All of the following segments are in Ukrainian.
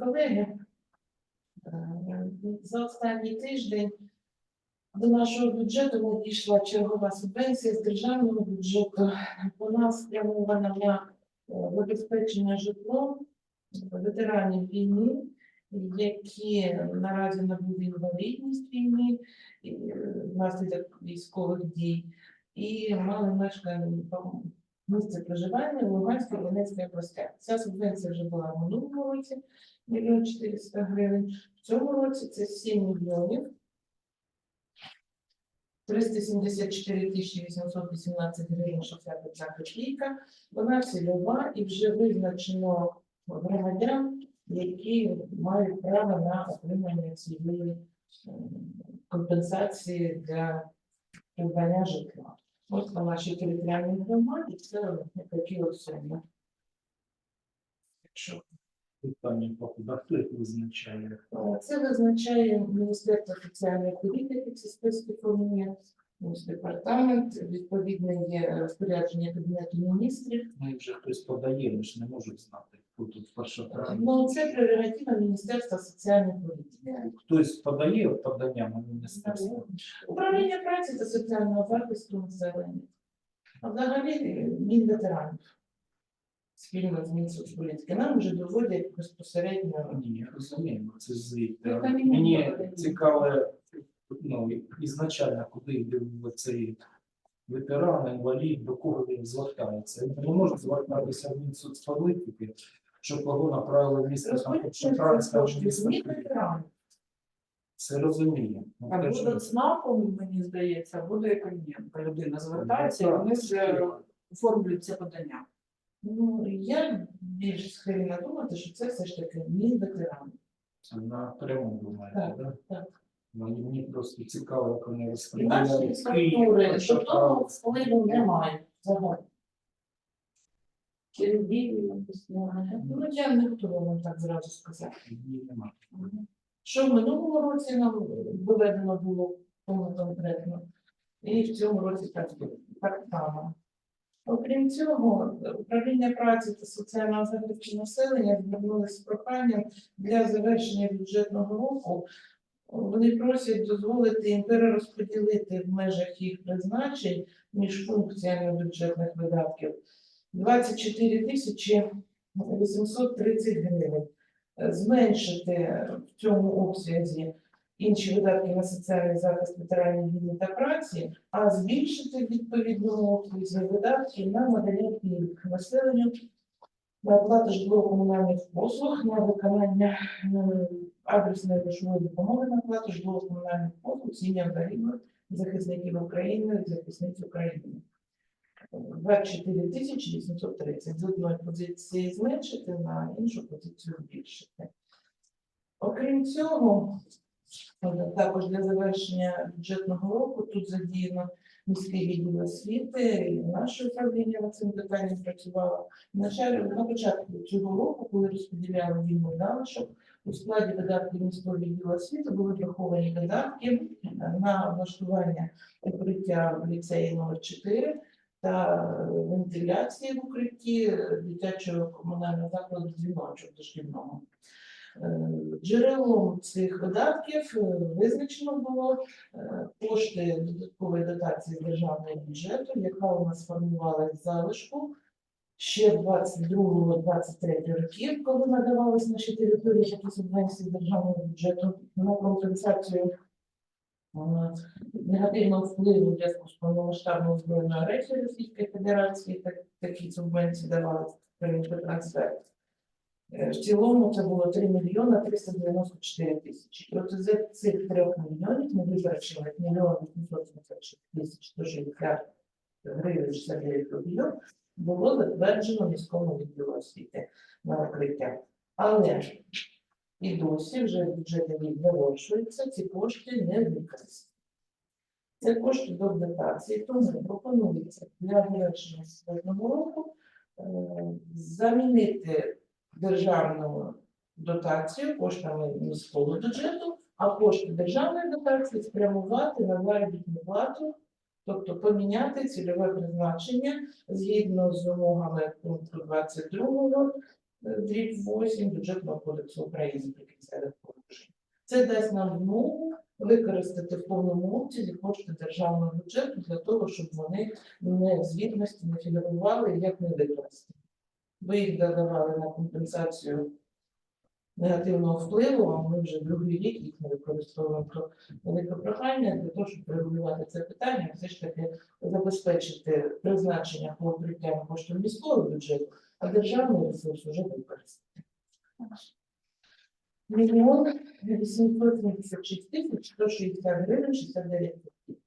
колеги, е, за останній тиждень до нашого бюджету надійшла чергова субвенція з державного бюджету. Вона спрямована на е, забезпечення житлом ветеранів війни, які наразі набули інвалідність війни е, внаслідок військових дій, і мали мешкання місце проживання в Луганській Донецькій областях. Ця субвенція вже була в минулому році, мільйон 400 гривень. В цьому році це 7 мільйонів 374 тисячі 818 гривень 61 копійка. Вона цільова і вже визначено громадян, які мають право на отримання цієї е, компенсації для придбання житла. Ось на нашій територіальній громаді це такі от суми. Якщо Питання а хто їх визначає? Е, Це визначає Міністерство соціальної політики, ці списки департамент, відповідне є розпорядження Кабінету міністрів. Ну, їх вже хтось подає, ми ж не можемо знати, тут перша Ну, це прерогатива Міністерства соціальної політики. Хтось подає подання на міністерство. Управління праці та соціального захисту населення. А взагалі е, Мінветеранів спільно з Мінсоцполітики. Нам вже доводять безпосередньо Ні, розуміємо, це звідти. Ну, Мені цікаве, ну, ізначально, куди йде цей ветеран, інвалід, до кого він звертається. Він не може звертатися в Мінсоцполітики, щоб кого направили в розпорядження коштів з Мінветеранів. Це розуміє. Ну, А буде ЦНАПом, мені здається, буде Яконенко. Людина звертається, і вони вже оформлюють це подання. Ну, я більш схильна думати, що це все ж таки Мінветеранів. Це напряму думаєте, Так, так? так. Мені, просто цікаво, як вони Наші структури до того Шахтар. впливу немає взагалі. Через дію. Ну, я не готова вам так зразу сказати. Що в минулому році нам доведено було конкретно, і в цьому році так само. Окрім цього, управління праці та соціального захисту населення звернулися з проханням для завершення бюджетного року. Вони просять дозволити їм перерозподілити в межах їх призначень між функціями бюджетних видатків 24 тисячі 830 гривень е, зменшити в цьому обсязі інші видатки на соціальний захист ветеранів війни та праці, а збільшити відповідному обсязі видатки на надання пільг населенню на оплату житлово-комунальних послуг, на виконання е, адресної грошової допомоги на оплату житлово-комунальних послуг сім'ям загиблих захисників України, захисниць України. 24 тисячі 830 з одної позиції зменшити, на іншу позицію збільшити. Окрім цього, е, також для завершення бюджетного року тут задіяно міський відділ освіти, і наше управління над цим питанням працювало. На на початку цього року, коли розподіляли вільний залишок, у складі видатків міського відділу освіти були враховані видатки на влаштування укриття в ліцеї номер 4 та вентиляції в укритті дитячого комунального закладу дзвіночок дошкільного. Е, Джерелом цих видатків е, визначено було е, кошти додаткової дотації державного бюджету, яка у нас формувалася залишку ще в 22-23 років, коли надавались наші території такі субвенції державного бюджету на компенсацію негативного впливу в зв'язку з повномасштабною збройною агресією Російської Федерації, так, такі субвенції давали трансфер. Е, В цілому це було 3 мільйона 394 тисячі. І от з цих 3 мільйонів ми витрачили мільйон 876 тисяч 160 гривень 69 рублів, було затверджено міському відділу освіти на укриття. Але і досі вже бюджетний рік завершується, ці кошти не використані. Це кошти до дотації, тому пропонується для завершення наступного року е, замінити державну дотацію коштами міського бюджету, а кошти державної дотації спрямувати на заробітну плату, тобто поміняти цільове призначення згідно з вимогами пункту 22 е, дріб 8 бюджетного кодексу України прикінцевих положень. Це дасть нам змогу використати в повному обсязі кошти державного бюджету для того, щоб вони не в звітності не фігурували як не використані. Ви їх додавали на компенсацію негативного впливу, а ми вже другий рік їх не використовуємо. То велике прохання для того, щоб регулювати це питання, все ж таки забезпечити призначення по укриттям коштів міського бюджету, а державний ресурс вже використати. Мільйон 876 тисяч 160 гривень 69 копійок.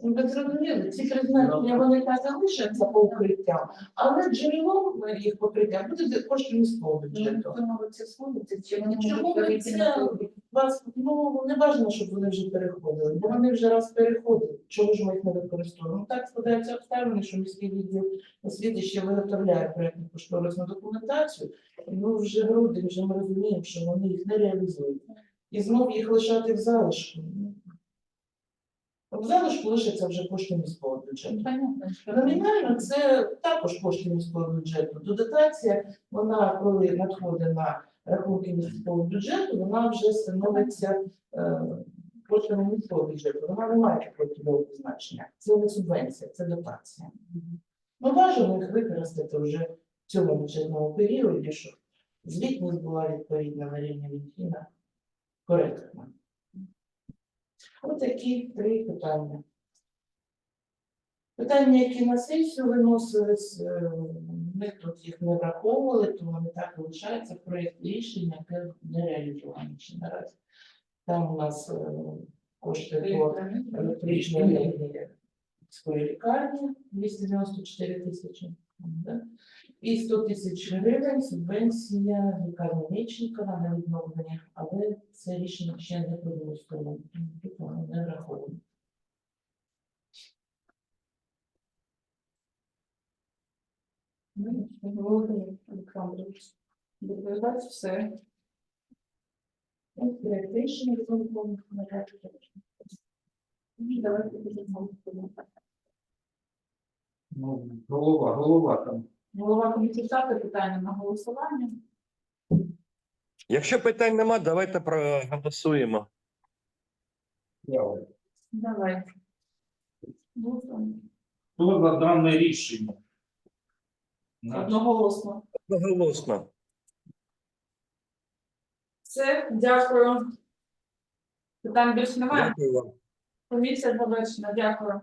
Ну, Ви зрозуміли, ці призначення вони так залишаться по укриттям, але джерелом їх покриття буде кошти міського бюджету. це сходиться, чи вони Чому ви це вас ну не важливо, щоб вони вже переходили, бо вони вже раз переходили. Чому ж ми їх не використовуємо? Ну, Так складаються обставини, що міський відділ освіти ще виготовляє проєктну кошторисну документацію. Ну вже грудень, вже ми розуміємо, що вони їх не реалізують. І знов їх лишати в залишку. В залишку лишаться вже кошти міського бюджету. Номінально це також кошти міського бюджету. Додатація, вона коли надходить на рахунки міського бюджету, вона вже становиться е, коштами міського бюджету. Вона не має такого значення. Це не субвенція, це дотація. Ну, бажано їх використати вже в цьому бюджетному періоді, щоб звітність була відповідна на рівні Мінфіна коректна. Ось такі три питання. Питання, які на сесію виносились, е, ми тут їх не враховували, тому вони так і проєкт рішення, яке не реалізовано ще наразі. Там у нас е, кошти по електричній енергії лікарні 294 тисячі. І 100 тисяч гривень субвенція лікарні Мечникова на відновлення, але це рішення ще не проголосовано, не враховано. Володимир Олександрович. Доповідати все. Давайте. Ну, голова, голова там. Голова комітету питання на голосування. Якщо питань нема, давайте проголосуємо. Давай. Голосуємо. Хто за дане рішення? Одноголосно. Одноголосно. Все, дякую. Питань більше немає. Дякую вам. Комісія завершена. Дякую.